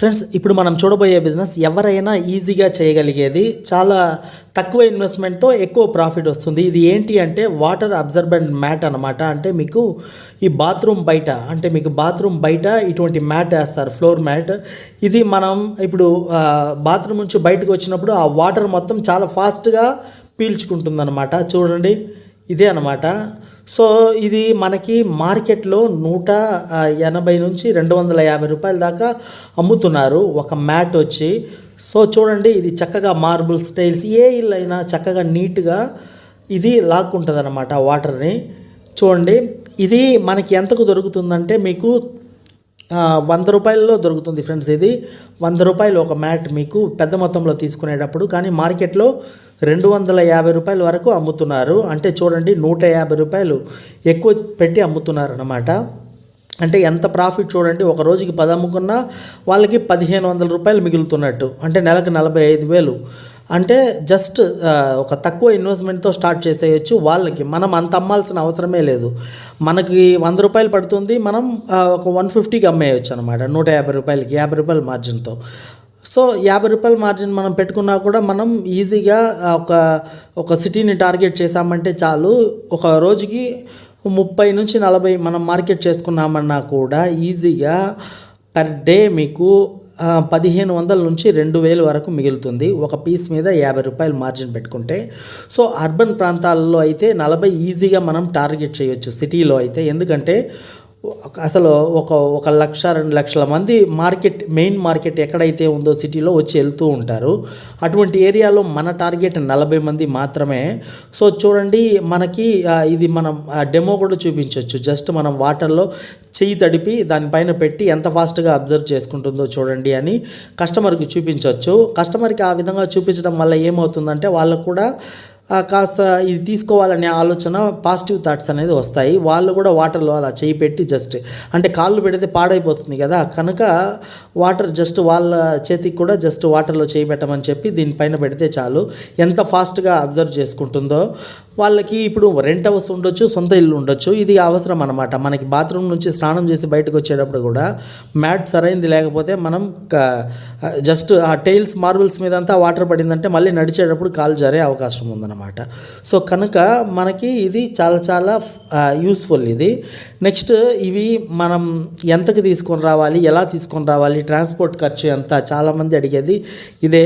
Friends ఇప్పుడు మనం చూడబోయే బిజినెస్ ఎవరైనా ఈజీగా చేయగలిగేది చాలా తక్కువ ఇన్వెస్ట్మెంట్తో ఎక్కువ ప్రాఫిట్ వస్తుంది. ఇది ఏంటి అంటే వాటర్ అబ్జర్బెంట్ మ్యాట్ అనమాట అంటే మీకు ఈ బాత్రూమ్ బయట అంటే మీకు బాత్రూమ్ బయట ఇటువంటి మ్యాట్ వేస్తారు ఫ్లోర్ మ్యాట్ ఇది మనం ఇప్పుడు బాత్రూమ్ నుంచి బయటకు వచ్చినప్పుడు ఆ వాటర్ మొత్తం చాలా ఫాస్ట్గా పీల్చుకుంటుందన్నమాట. చూడండి ఇదే అనమాట సో ఇది మనకి మార్కెట్లో నూట ఎనభై నుంచి రెండు వందల యాభై రూపాయల దాకా అమ్ముతున్నారు ఒక మ్యాట్ వచ్చి. సో చూడండి ఇది చక్కగా మార్బుల్ స్టైల్స్ ఏ ఇల్లు అయినా చక్కగా నీట్గా ఇది లాక్కుంటుంది అనమాట వాటర్ని చూడండి ఇది మనకి ఎంతకు దొరుకుతుందంటే మీకు వంద రూపాయల్లో దొరుకుతుంది ఫ్రెండ్స్ ఇది. వంద రూపాయలు ఒక మ్యాట్ మీకు పెద్ద మొత్తంలో తీసుకునేటప్పుడు కానీ మార్కెట్లో రెండు వందల యాభై రూపాయల వరకు అమ్ముతున్నారు. అంటే చూడండి నూట యాభై రూపాయలు ఎక్కువ పెట్టి అమ్ముతున్నారు అన్నమాట అంటే ఎంత ప్రాఫిట్ చూడండి ఒక రోజుకి పది అమ్ముకున్నా వాళ్ళకి పదిహేను వందల రూపాయలు మిగులుతున్నట్టు. అంటే నెలకు నలభై ఐదు వేలు. అంటే జస్ట్ ఒక తక్కువ ఇన్వెస్ట్మెంట్తో స్టార్ట్ చేసేయచ్చు వాళ్ళకి. మనం అంత అమ్మాల్సిన అవసరమే లేదు. మనకి వంద రూపాయలు పడుతుంది మనం ఒక వన్ ఫిఫ్టీకి అమ్మేయచ్చు అనమాట నూట యాభై రూపాయలకి యాభై రూపాయల మార్జిన్తో సో యాభై రూపాయల మార్జిన్ మనం పెట్టుకున్నా కూడా మనం ఈజీగా ఒక ఒక సిటీని టార్గెట్ చేసామంటే చాలు. ఒక రోజుకి ముప్పై నుంచి నలభై మనం మార్కెట్ చేసుకున్నామన్నా కూడా ఈజీగా పర్ డే మీకు పదిహేను వందల నుంచి రెండు వేలు వరకు మిగులుతుంది. ఒక పీస్ మీద యాభై రూపాయలు మార్జిన్ పెట్టుకుంటే. సో అర్బన్ ప్రాంతాల్లో అయితే నలభై ఈజీగా మనం టార్గెట్ చేయొచ్చు సిటీలో అయితే. ఎందుకంటే అసలు ఒక ఒక లక్ష రెండు లక్షల మంది మార్కెట్ మెయిన్ మార్కెట్ ఎక్కడైతే ఉందో సిటీలో వచ్చి వెళ్తూ ఉంటారు. అటువంటి ఏరియాలో మన టార్గెట్ నలభై మంది మాత్రమే. సో చూడండి మనకి ఇది మనం డెమో కూడా చూపించవచ్చు జస్ట్ మనం వాటర్లో చెయ్యి తడిపి దానిపైన పెట్టి ఎంత ఫాస్ట్గా అబ్జర్వ్ చేసుకుంటుందో చూడండి అని కస్టమర్కి చూపించవచ్చు కస్టమర్కి ఆ విధంగా చూపించడం వల్ల ఏమవుతుందంటే వాళ్ళకు కూడా కాస్త ఇది తీసుకోవాలనే ఆలోచన పాజిటివ్ థాట్స్ అనేది వస్తాయి. వాళ్ళు కూడా వాటర్లో అలా చేయి పెట్టి జస్ట్ అంటే కాళ్ళు పెడితే పాడైపోతుంది కదా. కనుక వాటర్ జస్ట్ వాళ్ళ చేతికి కూడా జస్ట్ వాటర్లో చేయి పెట్టమని చెప్పి దీనిపైన పెడితే చాలు. ఎంత ఫాస్ట్గా అబ్జర్వ్ చేసుకుంటుందో వాళ్ళకి ఇప్పుడు రెంట్ హౌస్ ఉండొచ్చు సొంత ఇల్లు ఉండొచ్చు ఇది అవసరం అనమాట మనకి బాత్రూమ్ నుంచి స్నానం చేసి బయటకు వచ్చేటప్పుడు కూడా మ్యాట్ సరైనది లేకపోతే మనం జస్ట్ ఆ టైల్స్ మార్బుల్స్ మీద అంతా వాటర్ పడిందంటే మళ్ళీ నడిచేటప్పుడు కాలు జారే అవకాశం ఉందన్నమాట. సో కనుక మనకి ఇది చాలా చాలా యూస్ఫుల్ ఇది. నెక్స్ట్ ఇవి మనం ఎంతకు తీసుకొని రావాలి ఎలా తీసుకొని రావాలి ట్రాన్స్పోర్ట్ ఖర్చు ఎంత? చాలామంది అడిగేది ఇదే.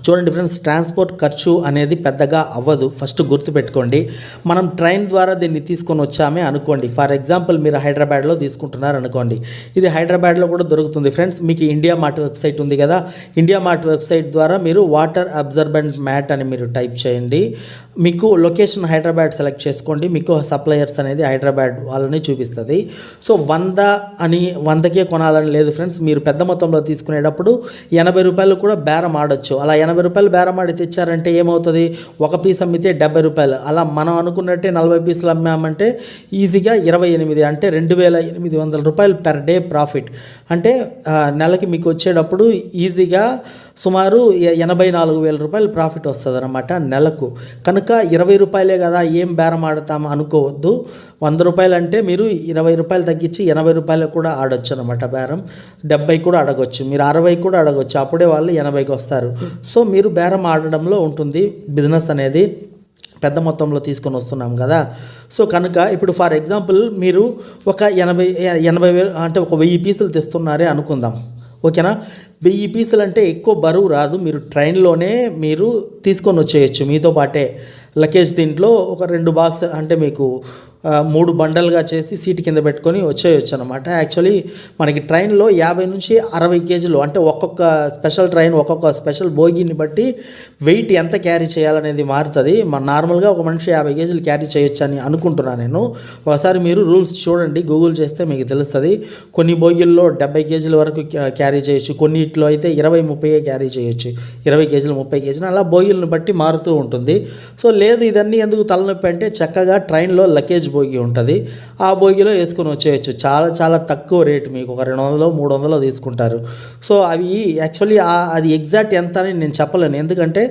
చూడండి ఫ్రెండ్స్ ట్రాన్స్పోర్ట్ ఖర్చు అనేది పెద్దగా అవ్వదు. ఫస్ట్ గుర్తుపెట్టుకోండి. మనం ట్రైన్ ద్వారా దీన్ని తీసుకొని వచ్చామే అనుకోండి. ఫర్ ఎగ్జాంపుల్ మీరు హైదరాబాద్లో తీసుకుంటున్నారు అనుకోండి. ఇది హైదరాబాద్లో కూడా దొరుకుతుంది ఫ్రెండ్స్. మీకు ఇండియా మార్ట్ వెబ్సైట్ ఉంది కదా. ఇండియా మార్ట్ వెబ్సైట్ ద్వారా మీరు వాటర్ అబ్జర్బెంట్ మ్యాట్ అని మీరు టైప్ చేయండి. మీకు లొకేషన్ హైదరాబాద్ సెలెక్ట్ చేసుకోండి. మీకు సప్లయర్స్ అనేది హైదరాబాద్ వాళ్ళని చూపిస్తుంది. సో వంద అని వందకే కొనాలని లేదు ఫ్రెండ్స్. మీరు పెద్ద మొత్తంలో తీసుకునేటప్పుడు ఎనభై రూపాయలు కూడా బేరం ఆడొచ్చు. అలా ఎనభై రూపాయలు బేరం ఆడి తెచ్చారంటే ఏమవుతుంది? ఒక పీస్ అమ్మితే డెబ్బై రూపాయలు. అలా మనం అనుకున్నట్టే నలభై పీసులు అమ్మామంటే ఈజీగా ఇరవై ఎనిమిది అంటే రెండు వేల ఎనిమిది వందల రూపాయలు పెర్ డే ప్రాఫిట్ అంటే నెలకి మీకు వచ్చేటప్పుడు ఈజీగా సుమారు ఎ- ఎనభై నాలుగు వేల రూపాయలు ప్రాఫిట్ వస్తుంది అనమాట నెలకు. కనుక ఇరవై రూపాయలే కదా ఏం బేరం ఆడతాం అనుకోవద్దు. వంద రూపాయలు అంటే మీరు ఇరవై రూపాయలు తగ్గించి ఎనభై రూపాయలు కూడా ఆడొచ్చు అనమాట బేరం. డెబ్బై కూడా అడగొచ్చు. మీరు అరవై కూడా అడగొచ్చు. అప్పుడే వాళ్ళు ఎనభైకి వస్తారు. సో మీరు బేరం ఆడడంలో ఉంటుంది బిజినెస్ అనేది. పెద్ద మొత్తంలో తీసుకొని వస్తున్నాం కదా. సో కనుక ఇప్పుడు ఫర్ ఎగ్జాంపుల్ మీరు ఒక ఎనభై ఎనభై వేలు అంటే ఒక వెయ్యి పీసులు తెస్తున్నారే అనుకుందాం. ఓకేనా? వెయ్యి పీసులు అంటే ఎక్కువ బరువు రాదు. మీరు ట్రైన్లోనే మీరు తీసుకొని వచ్చేయచ్చు మీతో పాటే. లగేజ్ దీంట్లో ఒక రెండు బాక్స్ అంటే మీకు మూడు బండలుగా చేసి సీట్ కింద పెట్టుకొని వచ్చేయచ్చు అనమాట యాక్చువల్లీ మనకి ట్రైన్లో యాభై నుంచి అరవై కేజీలు అంటే ఒక్కొక్క స్పెషల్ ట్రైన్ ఒక్కొక్క స్పెషల్ బోగిని బట్టి వెయిట్ ఎంత క్యారీ చేయాలనేది మారుతుంది. మన నార్మల్గా ఒక మనిషి యాభై కేజీలు క్యారీ చేయొచ్చు అని అనుకుంటున్నాను నేను. ఒకసారి మీరు రూల్స్ చూడండి గూగుల్ చేస్తే మీకు తెలుస్తుంది. కొన్ని బోగిల్లో డెబ్బై కేజీల వరకు క్యారీ చేయొచ్చు. కొన్నిట్లో అయితే ఇరవై ముప్పై క్యారీ చేయొచ్చు. ఇరవై కేజీలు ముప్పై కేజీలు అలా బోగిలను బట్టి మారుతూ ఉంటుంది. సో లేదు ఇదన్నీ ఎందుకు తలనొప్పి అంటే చక్కగా ట్రైన్లో లగేజ్ బోగి ఉంటుంది. ఆ బోగిలో వేసుకొని వచ్చేయచ్చు. చాలా చాలా తక్కువ రేటు మీకు. ఒక రెండు వందలు మూడు వందలు తీసుకుంటారు. సో అవి యాక్చువల్లీ అది ఎగ్జాక్ట్ ఎంత అని నేను చెప్పలేను. ఎందుకంటే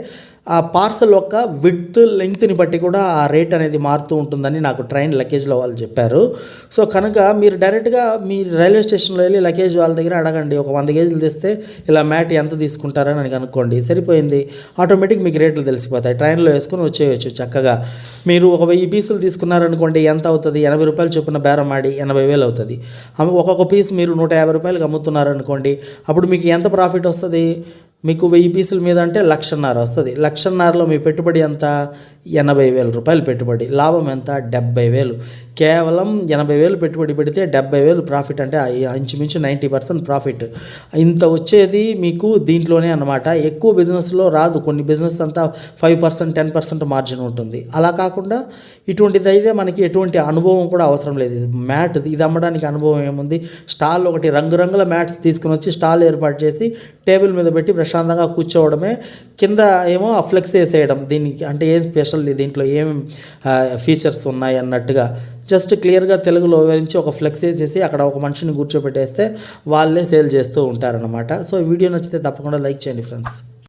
ఆ పార్సల్ యొక్క విడ్త్ లెంగ్త్ని బట్టి కూడా ఆ రేట్ అనేది మారుతూ ఉంటుందని నాకు ట్రైన్ లగేజ్లో వాళ్ళు చెప్పారు. సో కనుక మీరు డైరెక్ట్గా మీ రైల్వే స్టేషన్లో వెళ్ళి లగేజ్ వాళ్ళ దగ్గర అడగండి. ఒక వంద కేజీలు తెస్తే ఇలా మ్యాట్ ఎంత తీసుకుంటారని అని కనుక్కోండి. సరిపోయింది. ఆటోమేటిక్ మీకు రేట్లు తెలిసిపోతాయి. ట్రైన్లో వేసుకొని వచ్చేయచ్చు చక్కగా. మీరు ఒక వెయ్యి పీసులు తీసుకున్నారనుకోండి ఎంత అవుతుంది? ఎనభై రూపాయలు చొప్పున బేరం ఆడి ఎనభై వేలు అవుతుంది. ఒక్కొక్క పీస్ మీరు నూట యాభై రూపాయలకు అమ్ముతున్నారనుకోండి అప్పుడు మీకు ఎంత ప్రాఫిట్ వస్తుంది? మీకు వెయ్యి పీసుల మీద అంటే లక్షన్నర వస్తుంది. లక్షన్నరలో మీ పెట్టుబడి ఎంత? ఎనభై వేల రూపాయలు పెట్టుబడి. లాభం ఎంత? డెబ్బై వేలు. కేవలం ఎనభై వేలు పెట్టుబడి పెడితే డెబ్బై వేలు ప్రాఫిట్ అంటే ఆ- ఇంచుమించు నైంటీ పర్సెంట్ ప్రాఫిట్. ఇంత వచ్చేది మీకు దీంట్లోనే అన్నమాట. ఎక్కువ బిజినెస్లో రాదు. కొన్ని బిజినెస్ అంతా five percent ten percent margin ఉంటుంది. అలా కాకుండా ఇటువంటిది అయితే మనకి ఎటువంటి అనుభవం కూడా అవసరం లేదు. మ్యాట్ ఇది అమ్మడానికి అనుభవం ఏముంది? స్టాల్ ఒకటి రంగురంగుల మ్యాట్స్ తీసుకుని వచ్చి స్టాల్ ఏర్పాటు చేసి టేబుల్ మీద పెట్టి ప్రశాంతంగా కూర్చోవడమే. కింద ఏమో ఫ్లెక్స్ వేసేయడం దీనికి అంటే ఏం స్పెషల్ దీంట్లో ఏమేమి ఫీచర్స్ ఉన్నాయి అన్నట్టుగా జస్ట్ క్లియర్గా తెలుగులో వివరించి ఒక ఫ్లెక్స్ వేసేసి అక్కడ ఒక మనిషిని కూర్చోబెట్టేస్తే వాళ్ళే సేల్ చేస్తూ ఉంటారనమాట సో వీడియో నచ్చితే తప్పకుండా లైక్ చేయండి ఫ్రెండ్స్